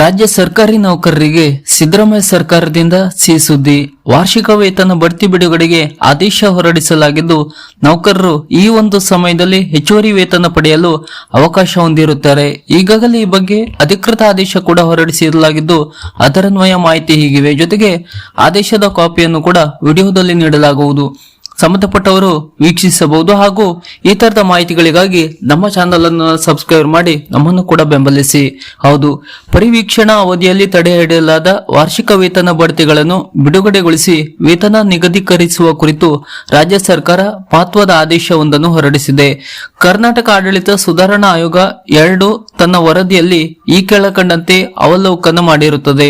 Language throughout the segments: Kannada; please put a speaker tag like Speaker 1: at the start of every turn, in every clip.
Speaker 1: ರಾಜ್ಯ ಸರ್ಕಾರಿ ನೌಕರರಿಗೆ ಸಿದ್ದರಾಮಯ್ಯ ಸರ್ಕಾರದಿಂದ ಸಿ ಸುದ್ದಿ ವಾರ್ಷಿಕ ವೇತನ ಬಡ್ತಿ ಬಿಡುಗಡೆಗೆ ಆದೇಶ ಹೊರಡಿಸಲಾಗಿದ್ದು, ನೌಕರರು ಈ ಒಂದು ಸಮಯದಲ್ಲಿ ಹೆಚ್ಚುವರಿ ವೇತನ ಪಡೆಯಲು ಅವಕಾಶ ಹೊಂದಿರುತ್ತಾರೆ. ಈಗಾಗಲೇ ಈ ಬಗ್ಗೆ ಅಧಿಕೃತ ಆದೇಶ ಕೂಡ ಹೊರಡಿಸಲಾಗಿದ್ದು ಅದರನ್ವಯ ಮಾಹಿತಿ ಹೀಗಿವೆ. ಜೊತೆಗೆ ಆದೇಶದ ಕಾಪಿಯನ್ನು ಕೂಡ ವಿಡಿಯೋದಲ್ಲಿ ನೀಡಲಾಗುವುದು. ಸಂಬಂಧಪಟ್ಟವರು ವೀಕ್ಷಿಸಬಹುದು ಹಾಗೂ ಈ ತರದ ಮಾಹಿತಿಗಳಿಗಾಗಿ ನಮ್ಮ ಚಾನಲ್ ಅನ್ನು ಸಬ್ಸ್ಕ್ರೈಬ್ ಮಾಡಿ ನಮ್ಮನ್ನು ಕೂಡ ಬೆಂಬಲಿಸಿ. ಹೌದು, ಪರಿವೀಕ್ಷಣಾ ಅವಧಿಯಲ್ಲಿ ತಡೆ ಹಿಡಿಯಲಾದ ವಾರ್ಷಿಕ ವೇತನ ಬಡ್ತಿಗಳನ್ನು ಬಿಡುಗಡೆಗೊಳಿಸಿ ವೇತನ ನಿಗದೀಕರಿಸುವ ಕುರಿತು ರಾಜ್ಯ ಸರ್ಕಾರ ಮಹತ್ವದ ಆದೇಶವೊಂದನ್ನು ಹೊರಡಿಸಿದೆ. ಕರ್ನಾಟಕ ಆಡಳಿತ ಸುಧಾರಣಾ ಆಯೋಗ ಎರಡು ತನ್ನ ವರದಿಯಲ್ಲಿ ಈ ಕೆಳಕಂಡಂತೆ ಅವಲೋಕನ ಮಾಡಿರುತ್ತದೆ.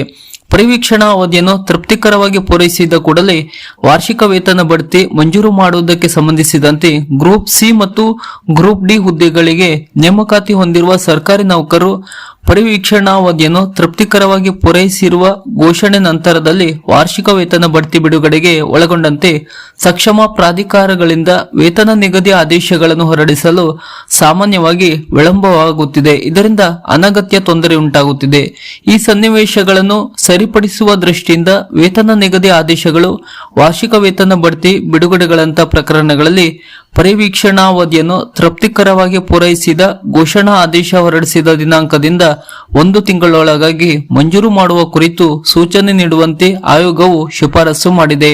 Speaker 1: ಪರಿವೀಕ್ಷಣಾ ಅವಧಿಯನ್ನು ತೃಪ್ತಿಕರವಾಗಿ ಪೂರೈಸಿದ ಕೂಡಲೇ ವಾರ್ಷಿಕ ವೇತನ ಬಡ್ತಿ ಮಂಜೂರು ಮಾಡುವುದಕ್ಕೆ ಸಂಬಂಧಿಸಿದಂತೆ ಗ್ರೂಪ್ ಸಿ ಮತ್ತು ಗ್ರೂಪ್ ಡಿ ಹುದ್ದೆಗಳಿಗೆ ನೇಮಕಾತಿ ಹೊಂದಿರುವ ಸರ್ಕಾರಿ ನೌಕರರು ಪರಿವೀಕ್ಷಣಾವಧಿಯನ್ನು ತೃಪ್ತಿಕರವಾಗಿ ಪೂರೈಸಿರುವ ಘೋಷಣೆ ನಂತರದಲ್ಲಿ ವಾರ್ಷಿಕ ವೇತನ ಬಡ್ತಿ ಬಿಡುಗಡೆಗೆ ಒಳಗೊಂಡಂತೆ ಸಕ್ಷಮ ಪ್ರಾಧಿಕಾರಗಳಿಂದ ವೇತನ ನಿಗದಿ ಆದೇಶಗಳನ್ನು ಹೊರಡಿಸಲು ಸಾಮಾನ್ಯವಾಗಿ ವಿಳಂಬವಾಗುತ್ತಿದೆ. ಇದರಿಂದ ಅನಗತ್ಯ ತೊಂದರೆ ಉಂಟಾಗುತ್ತಿದೆ. ಈ ಸನ್ನಿವೇಶಗಳನ್ನು ಸರಿಪಡಿಸುವ ದೃಷ್ಟಿಯಿಂದ ವೇತನ ನಿಗದಿ ಆದೇಶಗಳು, ವಾರ್ಷಿಕ ವೇತನ ಬಡ್ತಿ ಬಿಡುಗಡೆಗಳಂತಹ ಪ್ರಕರಣಗಳಲ್ಲಿ ಪರಿವೀಕ್ಷಣಾವಧಿಯನ್ನು ತೃಪ್ತಿಕರವಾಗಿ ಪೂರೈಸಿದ ಘೋಷಣಾ ಆದೇಶ ಹೊರಡಿಸಿದ ದಿನಾಂಕದಿಂದ ಒಂದು ತಿಂಗಳೊಳಗಾಗಿ ಮಂಜೂರು ಮಾಡುವ ಕುರಿತು ಸೂಚನೆ ನೀಡುವಂತೆ ಆಯೋಗವು ಶಿಫಾರಸು ಮಾಡಿದೆ.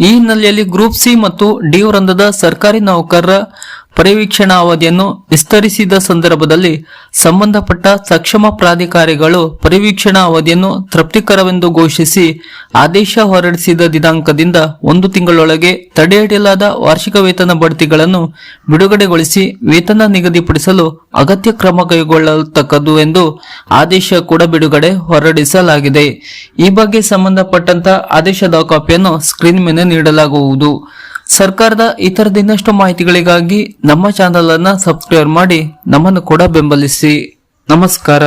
Speaker 1: ಈ ಹಿನ್ನೆಲೆಯಲ್ಲಿ ಗ್ರೂಪ್ ಸಿ ಮತ್ತು ಡಿ ವೃಂದದ ಸರ್ಕಾರಿ ನೌಕರರ ಪರಿವೀಕ್ಷಣಾ ಅವಧಿಯನ್ನು ವಿಸ್ತರಿಸಿದ ಸಂದರ್ಭದಲ್ಲಿ ಸಂಬಂಧಪಟ್ಟ ಸಕ್ಷಮ ಪ್ರಾಧಿಕಾರಿಗಳು ಪರಿವೀಕ್ಷಣಾ ಅವಧಿಯನ್ನು ತೃಪ್ತಿಕರವೆಂದು ಘೋಷಿಸಿ ಆದೇಶ ಹೊರಡಿಸಿದ ದಿನಾಂಕದಿಂದ ಒಂದು ತಿಂಗಳೊಳಗೆ ತಡೆಹಿಡಿಯಲಾದ ವಾರ್ಷಿಕ ವೇತನ ಬಡ್ತಿಗಳನ್ನು ಬಿಡುಗಡೆಗೊಳಿಸಿ ವೇತನ ನಿಗದಿಪಡಿಸಲು ಅಗತ್ಯ ಕ್ರಮ ಕೈಗೊಳ್ಳತಕ್ಕದ್ದು ಎಂದು ಆದೇಶ ಕೂಡ ಬಿಡುಗಡೆ ಹೊರಡಿಸಲಾಗಿದೆ. ಈ ಬಗ್ಗೆ ಸಂಬಂಧಪಟ್ಟಂತ ಆದೇಶದ ಕಾಪಿಯನ್ನು ಸ್ಕ್ರೀನ್ ಮೇಲೆ ನೀಡಲಾಗುವುದು. ಸರ್ಕಾರದ ಇತರದ ಇನ್ನಷ್ಟು ಮಾಹಿತಿಗಳಿಗಾಗಿ ನಮ್ಮ ಚಾನಲ್ ಅನ್ನ ಸಬ್ಸ್ಕ್ರೈಬ್ ಮಾಡಿ ನಮ್ಮನ್ನು ಕೂಡ ಬೆಂಬಲಿಸಿ. ನಮಸ್ಕಾರ.